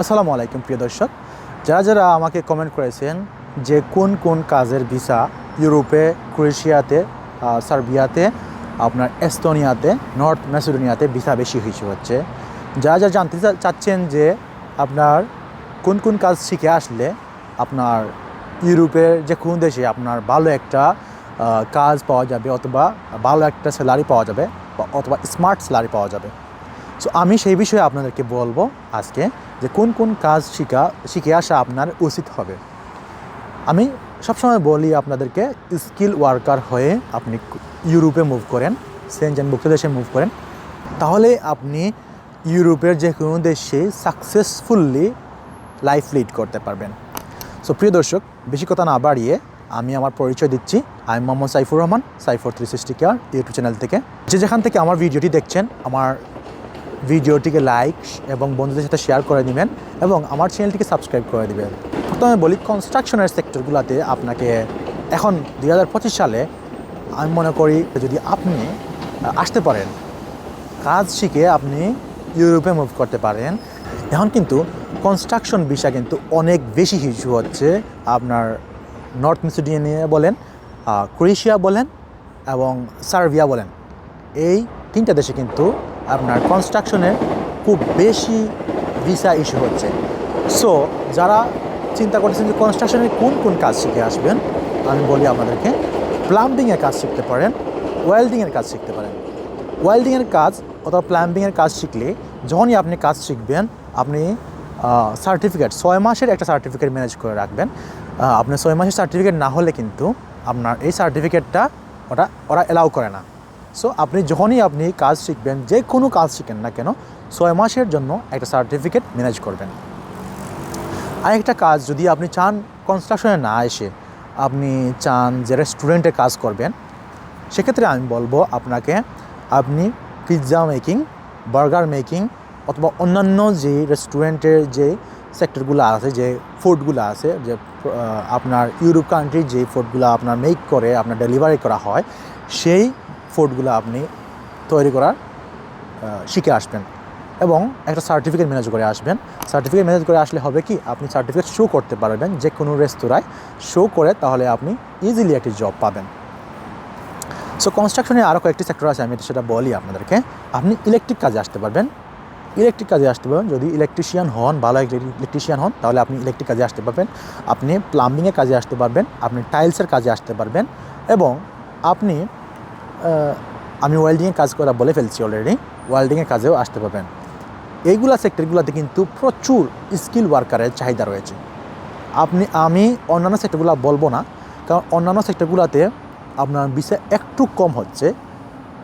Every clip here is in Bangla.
আসসালামু আলাইকুম, প্রিয় দর্শক। যারা যারা আমাকে কমেন্ট করেছেন যে কোন কোন কাজের ভিসা ইউরোপে, ক্রোয়েশিয়াতে সার্বিয়াতে, আপনার এস্তোনিয়াতে, নর্থ ম্যাসিডোনিয়াতে ভিসা বেশি হিসু হচ্ছে। যারা যারা জানতে চাচ্ছেন যে আপনার কোন কোন কাজ শিখে আসলে আপনার ইউরোপের যে কোন দেশে আপনার ভালো একটা কাজ পাওয়া যাবে অথবা ভালো একটা স্যালারি পাওয়া যাবে অথবা স্মার্ট স্যালারি পাওয়া যাবে। সো আমি সেই বিষয়ে আপনাদেরকে বলব আজকে। যে কোন কোন কাজ শিখা, শিখে আসা আপনার উচিত হবে। আমি সবসময় বলি আপনাদেরকে স্কিল ওয়ার্কার হয়ে আপনি ইউরোপে মুভ করেন সেনজেনভুক্ত দেশে মুভ করেন। তাহলে আপনি ইউরোপের যে কোনো দেশে সাকসেসফুলি লাইফ লিড করতে পারবেন। সো প্রিয় দর্শক, বেশি কথা না বাড়িয়ে আমি আমার পরিচয় দিচ্ছি। আমি Mohammad Saifur Rahman, Saifor three sixty care YouTube channel থেকে। যে যেখান থেকে আমার ভিডিওটি দেখছেন, আমার ভিডিওটিকে লাইক এবং বন্ধুদের সাথে শেয়ার করে দিবেন এবং আমার চ্যানেলটিকে সাবস্ক্রাইব করে দিবেন। প্রথমে বলি কনস্ট্রাকশনের সেক্টরগুলোতে আপনাকে এখন দু হাজার পঁচিশ সালে আমি মনে করি যদি আপনি আসতে পারেন, কাজ শিখে আপনি ইউরোপে মুভ করতে পারেন, এখন কিন্তু কনস্ট্রাকশন বিষয় কিন্তু অনেক বেশি ইস্যু হচ্ছে। আপনার নর্থ মেসিডোনিয়া বলেন ক্রোয়েশিয়া বলেন এবং সার্বিয়া বলেন। এই তিনটা দেশে কিন্তু আপনার কনস্ট্রাকশনের খুব বেশি ভিসা ইস্যু হচ্ছে। সো যারা চিন্তা করতেছেন যে কনস্ট্রাকশনের কোন কোন কাজ শিখে আসবেন আমি বলি আপনাদেরকে প্লাম্বিংয়ের কাজ শিখতে পারেন ওয়েল্ডিংয়ের কাজ শিখতে পারেন। ওয়েল্ডিংয়ের কাজ অথবা প্লাম্বিংয়ের কাজ শিখলে যখনই আপনি কাজ শিখবেন আপনি সার্টিফিকেট ছয় মাসের একটা সার্টিফিকেট ম্যানেজ করে রাখবেন। আহ, আপনার ছয় মাসের সার্টিফিকেট না হলে কিন্তু আপনার এই সার্টিফিকেটটা ওটা ওরা অ্যালাউ করে না। সো আপনি যখনই আপনি কাজ শিখবেন, যে কোনো কাজ শিখেন না কেন, ছয় মাসের জন্য একটা সার্টিফিকেট ম্যানেজ করবেন। আরেকটা কাজ, যদি আপনি চান কনস্ট্রাকশনে না এসে আপনি চান যে রেস্টুরেন্টে কাজ করবেন, সেক্ষেত্রে আমি বলব আপনাকে আপনি পিৎজা মেকিং বার্গার মেকিং অথবা অন্যান্য যে রেস্টুরেন্টের যে সেক্টরগুলো আছে, যে ফুডগুলো আছে, যে আপনার ইউরোপ কান্ট্রির যে ফুডগুলো আপনার মেক করে, আপনার ডেলিভারি করা হয়, সেই ফুডগুলো আপনি তৈরি করার শিখে আসবেন এবং একটা সার্টিফিকেট ম্যানেজ করে আসবেন। সার্টিফিকেট ম্যানেজ করে আসলে হবে কি, আপনি সার্টিফিকেট শো করতে পারবেন যে কোনো রেস্তোরাঁয়। শো করে তাহলে আপনি ইজিলি একটি জব পাবেন। সো কনস্ট্রাকশনে আরও কয়েকটি সেক্টর আছে, আমি সেটা বলি আপনাদেরকে। আপনি ইলেকট্রিক কাজে আসতে পারবেন। ইলেকট্রিক কাজে আসতে পারবেন। যদি ইলেকট্রিশিয়ান হন, ভালো ইলেকট্রিশিয়ান হন, তাহলে আপনি ইলেকট্রিক কাজে আসতে পারবেন। আপনি প্লাম্বিংয়ের কাজে আসতে পারবেন। আপনি টাইলসের কাজে আসতে পারবেন। এবং আপনি আমি ওয়েল্ডিংয়ের কাজ করা বলে ফেলছি অলরেডি ওয়েল্ডিংয়ের কাজেও আসতে পারবেন। এইগুলা সেক্টরগুলোতে কিন্তু প্রচুর স্কিল ওয়ার্কারের চাহিদা রয়েছে। আপনি, আমি অন্যান্য সেক্টরগুলো বলব না, কারণ অন্যান্য সেক্টরগুলোতে আপনার বিষয় একটু কম হচ্ছে।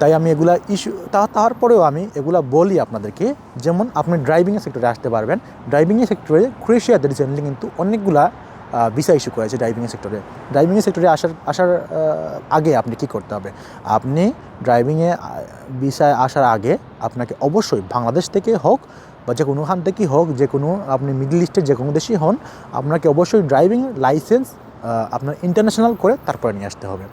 তাই আমি এগুলা ইস্যু তা, তারপরেও আমি এগুলা বলি আপনাদেরকে। যেমন আপনি ড্রাইভিংয়ের সেক্টরে আসতে পারবেন। ড্রাইভিংয়ের সেক্টরে ক্রোয়েশিয়াতে রিসেন্টলি কিন্তু অনেকগুলা ভিসা ইস্যু করেছে ড্রাইভিংয়ের সেক্টরে ড্রাইভিংয়ের সেক্টরে আসার আসার আগে আপনি কি করতে হবে? আপনি ড্রাইভিংয়ে ভিসায় আসার আগে আপনাকে অবশ্যই বাংলাদেশ থেকে হোক বা যে কোনোখান থেকেই হোক, যে কোনো আপনি মিডল ইস্টের যে কোনো দেশেই হন, আপনাকে অবশ্যই ড্রাইভিং লাইসেন্স আপনার ইন্টারন্যাশনাল করে তারপরে নিয়ে আসতে হবে।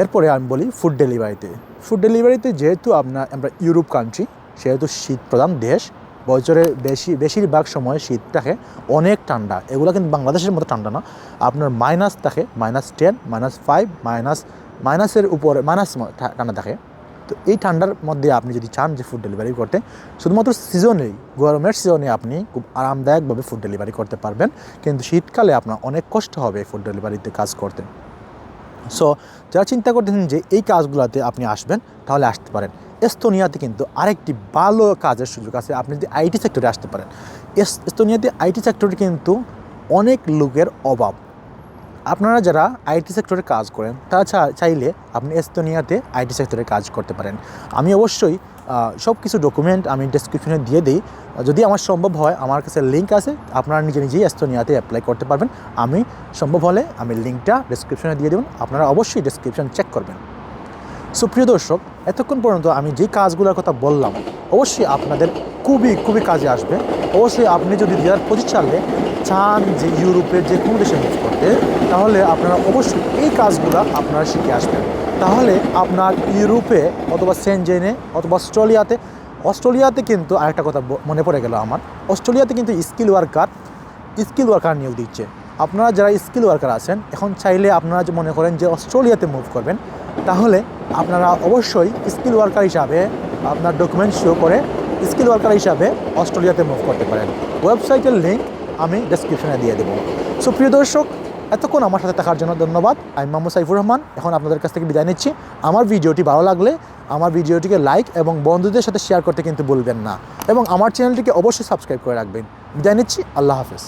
এরপরে আমি বলি ফুড ডেলিভারিতে ফুড ডেলিভারিতে যেহেতু আপনার আমরা ইউরোপ কান্ট্রি সেহেতু শীত প্রধান দেশ বছরের বেশি, বেশিরভাগ সময় শীত থাকে অনেক ঠান্ডা, এগুলো কিন্তু বাংলাদেশের মতো ঠান্ডা না। আপনার মাইনাস থাকে minus ten minus five minus মাইনাসের উপরে মাইনাস ঠান্ডা থাকে। তো এই ঠান্ডার মধ্যে আপনি যদি চান যে ফুড ডেলিভারি করতে, শুধুমাত্র সিজনেই গরমের সিজনে আপনি খুব আরামদায়কভাবে ফুড ডেলিভারি করতে পারবেন। কিন্তু শীতকালে আপনার অনেক কষ্ট হবে ফুড ডেলিভারিতে কাজ করতে। সো যারা চিন্তা করতেছেন যে এই কাজগুলোতে আপনি আসবেন, তাহলে আসতে পারেন। এস্তোনিয়াতে কিন্তু আরেকটি ভালো কাজের সুযোগ আছে। আপনি যদি আইটি সেক্টরে আসতে পারেন, এস- এস্তোনিয়াতে আইটি সেক্টরে কিন্তু অনেক লোকের অভাব। আপনারা যারা আইটি সেক্টরে কাজ করেন, তারা চাইলে আপনি এস্তোনিয়াতে আইটি সেক্টরে কাজ করতে পারেন। আমি অবশ্যই সব কিছু ডকুমেন্ট আমি ডেসক্রিপশনে দিয়ে দিই। যদি আমার সম্ভব হয়, আমার কাছে লিঙ্ক আছে, আপনারা নিজে নিজেই এস্তোনিয়াতে অ্যাপ্লাই করতে পারবেন। আমি সম্ভব হলে আমি লিঙ্কটা ডেসক্রিপশনে দিয়ে দেবেন আপনারা অবশ্যই ডেসক্রিপশন চেক করবেন। সুপ্রিয় দর্শক, এতক্ষণ পর্যন্ত আমি যে কাজগুলোর কথা বললাম, অবশ্যই আপনাদের খুবই খুবই কাজে আসবে। অবশ্যই আপনি যদি দু হাজার পঁচিশ সালে চান যে ইউরোপের যে কোনো দেশে মুভ করতে, তাহলে আপনারা অবশ্যই এই কাজগুলো আপনারা শিখে আসবেন। তাহলে আপনার ইউরোপে অথবা সেনজেনে অথবা অস্ট্রেলিয়াতে অস্ট্রেলিয়াতে কিন্তু আরেকটা কথা মনে পড়ে গেল আমার। অস্ট্রেলিয়াতে কিন্তু স্কিল ওয়ার্কার স্কিল ওয়ার্কার নিয়োগ দিচ্ছে। আপনারা যারা স্কিল ওয়ার্কার আছেন, এখন চাইলে আপনারা যে মনে করেন যে অস্ট্রেলিয়াতে মুভ করবেন তাহলে আপনারা অবশ্যই স্কিল ওয়ার্কার হিসাবে আপনার ডকুমেন্ট শো করে স্কিল ওয়ার্কার হিসাবে অস্ট্রেলিয়াতে মুভ করতে পারেন। ওয়েবসাইটের লিঙ্ক আমি ডেসক্রিপশনে দিয়ে দেবো। সো প্রিয় দর্শক, এতক্ষণ আমার সাথে থাকার জন্য ধন্যবাদ। আমি মোহাম্মদ সাইফুর রহমান এখন আপনাদের কাছ থেকে বিদায় নিচ্ছি। আমার ভিডিওটি ভালো লাগলে আমার ভিডিওটিকে লাইক এবং বন্ধুদের সাথে শেয়ার করতে কিন্তু বলবেন না। এবং আমার চ্যানেলটিকে অবশ্যই সাবস্ক্রাইব করে রাখবেন। বিদায় নিচ্ছি। আল্লাহ হাফেজ।